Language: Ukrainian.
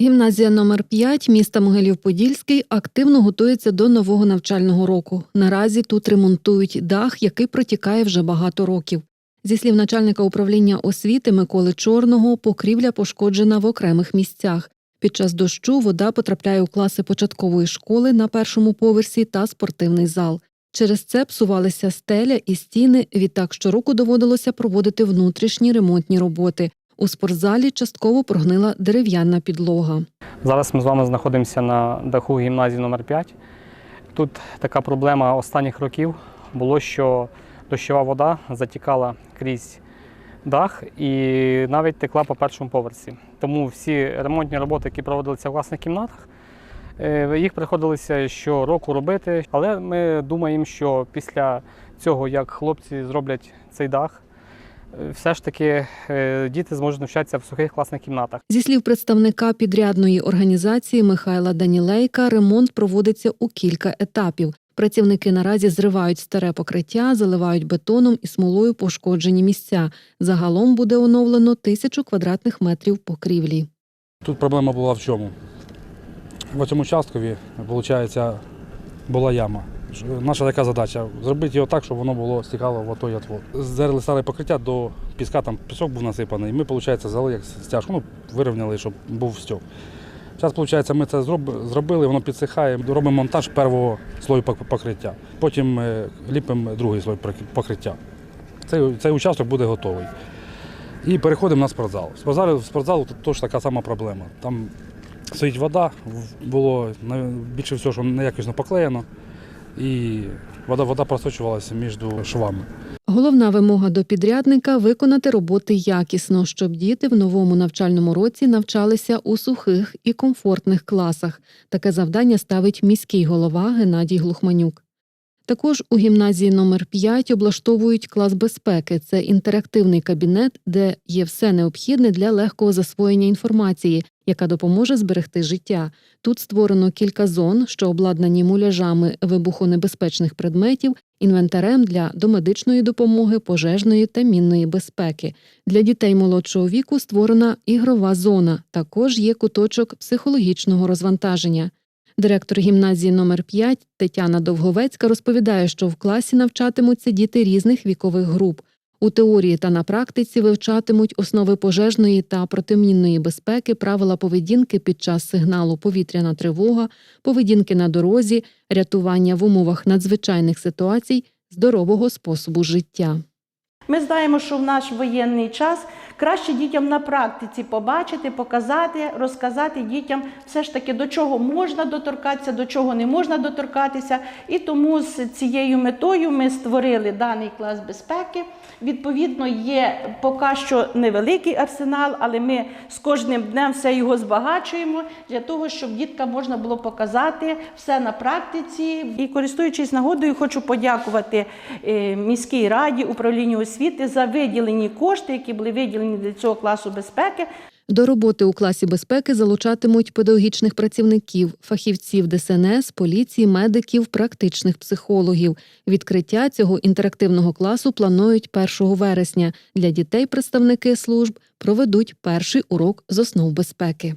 Гімназія номер 5 міста Могилів-Подільський активно готується до нового навчального року. Наразі тут ремонтують дах, який протікає вже багато років. Зі слів начальника управління освіти Миколи Чорного, покрівля пошкоджена в окремих місцях. Під час дощу вода потрапляє у класи початкової школи на першому поверсі та спортивний зал. Через це псувалися стеля і стіни. Відтак щороку доводилося проводити внутрішні ремонтні роботи. У спортзалі частково прогнила дерев'яна підлога. Зараз ми з вами знаходимося на даху гімназії номер 5 Тут така проблема останніх років було, що дощова вода затікала крізь дах і навіть текла по першому поверсі. Тому всі ремонтні роботи, які проводилися в власних кімнатах, е, їх приходилося щороку робити. Але ми думаємо, що після цього, як хлопці зроблять цей дах, все ж таки е, діти зможуть навчатися в сухих класних кімнатах. Зі слів представника підрядної організації Михайла Данілейка, ремонт проводиться у кілька етапів. Працівники наразі зривають старе покриття, заливають бетоном і смолою пошкоджені місця. Загалом буде оновлено тисячу квадратних метрів покрівлі. Тут проблема була в чому? В цьому участкові, виходить, була яма. Наша така задача зробити його так, щоб воно було стікало в отой отвод. Зерли старе покриття до піска, там пісок був насипаний. і Ми, виходить, зали як стяжку, ну, вирівняли, щоб був стьок. Зараз, виходить, ми це зробили, воно підсихає, робимо монтаж першого слою покриття. Потім е, ліпимо другий слой покриття. Цей, цей участок буде готовий. І переходимо на спортзал. В спортзалі, в спортзалу теж така сама проблема. Там стоїть вода, було більше всього, що неякісно поклеєно, і вода, вода просочувалася між швами. Головна вимога до підрядника виконати роботи якісно, щоб діти в новому навчальному році навчалися у сухих і комфортних класах. Таке завдання ставить міський голова Геннадій Глухманюк. Також у гімназії номер 5 облаштовують клас безпеки. Це інтерактивний кабінет, де є все необхідне для легкого засвоєння інформації, яка допоможе зберегти життя. Тут створено кілька зон, що обладнані муляжами вибухонебезпечних предметів, інвентарем для домедичної допомоги, пожежної та мінної безпеки. Для дітей молодшого віку створена ігрова зона. Також є куточок психологічного розвантаження. Директор гімназії номер 5 Тетяна Довговецька розповідає, що в класі навчатимуться діти різних вікових груп. У теорії та на практиці вивчатимуть основи пожежної та протимінної безпеки, правила поведінки під час сигналу повітряна тривога, поведінки на дорозі, рятування в умовах надзвичайних ситуацій, здорового способу життя. Ми знаємо, що в наш воєнний час краще дітям на практиці побачити, показати, розказати дітям все ж таки до чого можна доторкатися, до чого не можна доторкатися. І тому з цією метою ми створили даний клас безпеки. Відповідно, є поки що невеликий арсенал, але ми з кожним днем все його збагачуємо для того, щоб діткам можна було показати все на практиці. І користуючись нагодою, хочу подякувати е, міській раді, управлінню освіти за виділені кошти, які були виділені для цього класу безпеки. До роботи у класі безпеки залучатимуть педагогічних працівників, фахівців ДСНС, поліції, медиків, практичних психологів. Відкриття цього інтерактивного класу планують 1 вересня. Для дітей представники служб проведуть перший урок з основ безпеки.